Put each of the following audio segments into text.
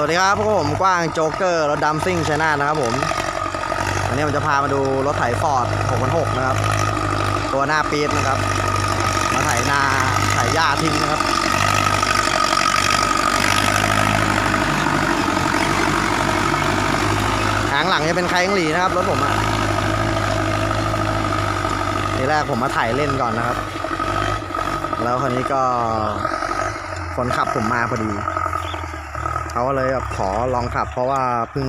สวัสดีครับพวกผมกว้างโจ๊กเกอร์รถดัมซิ่งชัยนาทนะครับผมวันนี้ผมจะพามาดูรถไถฟอร์ด6,6นะครับ ตัวหน้าปี๊ดนะครับ มาไถนาไถหญ้าทิ้งนะครับหางหลังจะเป็นไคงหลีนะครับรถผมอะทีแรกผมมาถ่ายเล่นก่อนนะครับ แล้วคราวนี้ก็คนขับผมมาพอดี เขาเลยแบบขอลองขับ เพราะว่าเพิ่ง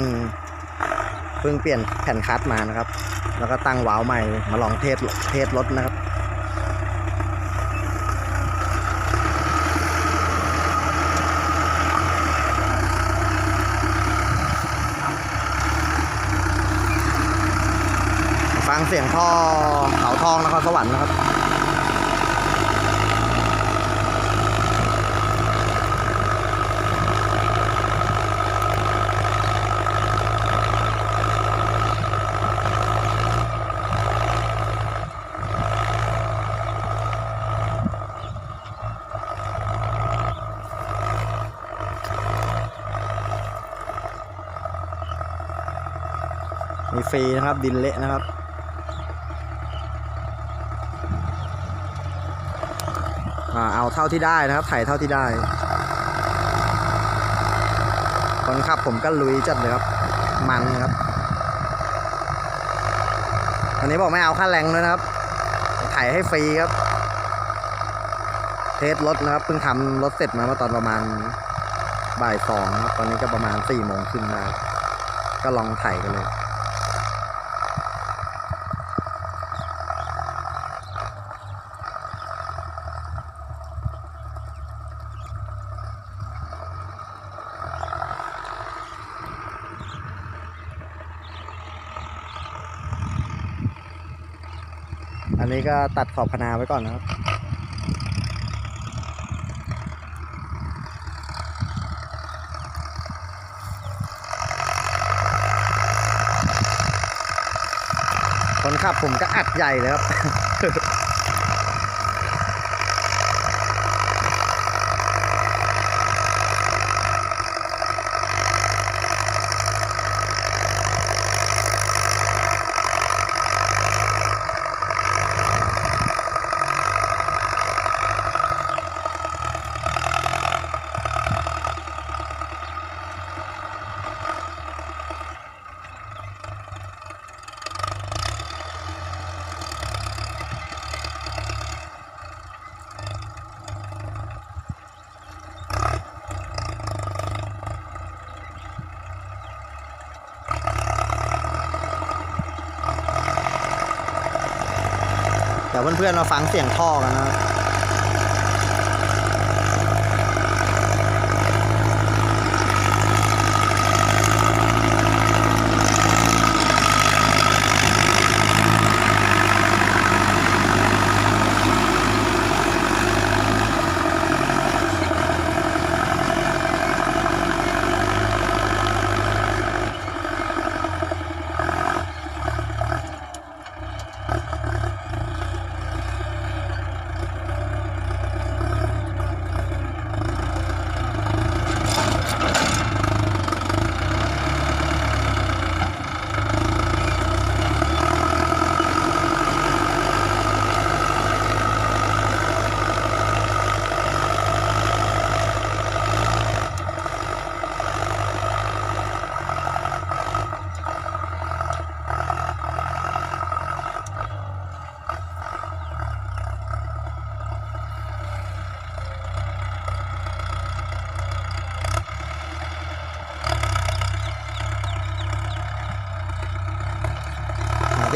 เพิ่งเปลี่ยนแผ่นคัสมานะครับ แล้วก็ตั้งวาล์วใหม่มาลองเทสเทสรถนะครับฟังเสียงท่อเขาทองนครสวรรค์นะครับ มีฟรีนะครับ ดินเละนะครับอเอาเท่าที่ได้นะครับไถ่เท่าที่ได้ คนขับผมก็ลุยจัดเลยครับ มันครับอันนี้บอกไม่เอาค่าแรงด้วยนะครับไถ่ให้ฟรีครับ เทสรถนะครับ เพิ่งทำรถเสร็จมาเมื่อตอนประมาณบ่ายสองครับ ตอนนี้ก็ประมาณสี่โมงขึ้นได้ก็ลองไถ่กันเลย อันนี้ก็ตัดขอบคนาไว้ก่อนนะครับ คนขับผมก็อัดใหญ่เลยครับ ดี๋ยวเพื่อนๆมาฟังเสียงท่อกันนะครับ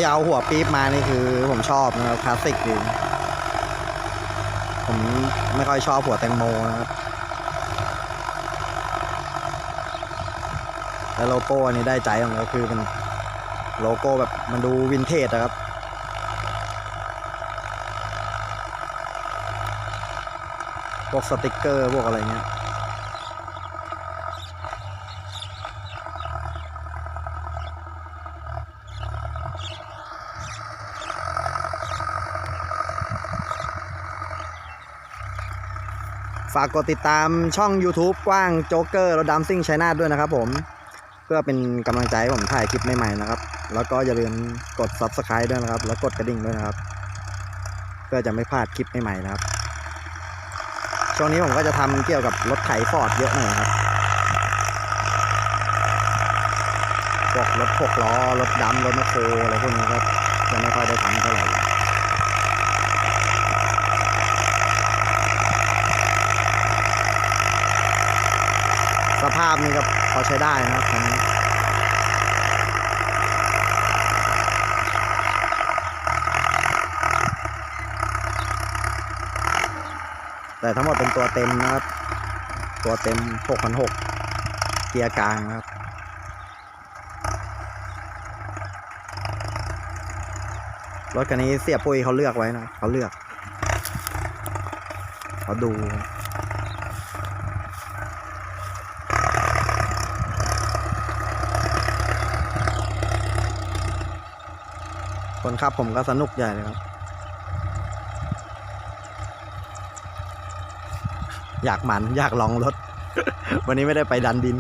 ที่เอาหัวปี๊บมานี่คือผมชอบนะครับคลาสสิกดีผมไม่ค่อยชอบหัวแตงโมนะครับแล้วโลโก้อันนี้ได้ใจของเราคือมันโลโก้แบบมันดูวินเทจนะครับ พวกสติกเกอร์พวกอะไรเงี้ย ฝากกดติดตามช่อง YouTube กว้างโจ๊กเกอร์รถดำซิ่งชัยนาทด้วยนะครับผมเพื่อเป็นกำลังใจให้ผมถ่ายคลิปใหม่ๆนะครับ แล้วก็อย่าลืมกด Subscribe ด้วยนะครับ แล้วกดกระดิ่งด้วยนะครับ เพื่อจะไม่พลาดคลิปใหม่ๆนะครับ ช่วงนี้ผมก็จะทำเกี่ยวกับรถไถฟอร์ดเยอะหน่อยนะครับพวกรถหกล้อ รถดำรถแมคโครอะไรพวกนี้ก็จะไม่ค่อยได้ทำเท่าไหร่ สภาพนี่ก็พอใช้ได้นะครับคันนี้แต่ทั้งหมดเป็นตัวเต็มนะครับ ตัวเต็ม 6,600 เกียร์กลางนะครับรถคันนี้เสียปุ้ยเขาเลือกไว้นะเขาเลือกเขาดู คนขับผมก็สนุกใหญ่เลยครับ อยากหมันอยากลองรถ วันนี้ไม่ได้ไปดันดิน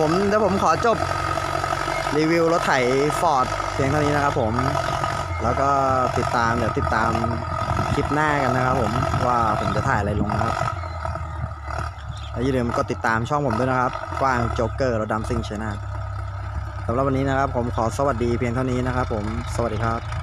ผมเดี๋ยวผมขอจบรีวิวรถไถฟอร์ดเพียงเท่านี้นะครับผม แล้วก็ติดตามเดี๋ยวติดตามคลิปหน้ากันนะครับผมว่าผมจะถ่ายอะไรลงนะครับแล้วอย่าลืมกดติดตามช่องผมด้วยนะครับกว้างโจ๊กเกอร์รถดำซิงชนะสำหรับวันนี้นะครับ ผมขอสวัสดีเพียงเท่านี้นะครับผมสวัสดีครับ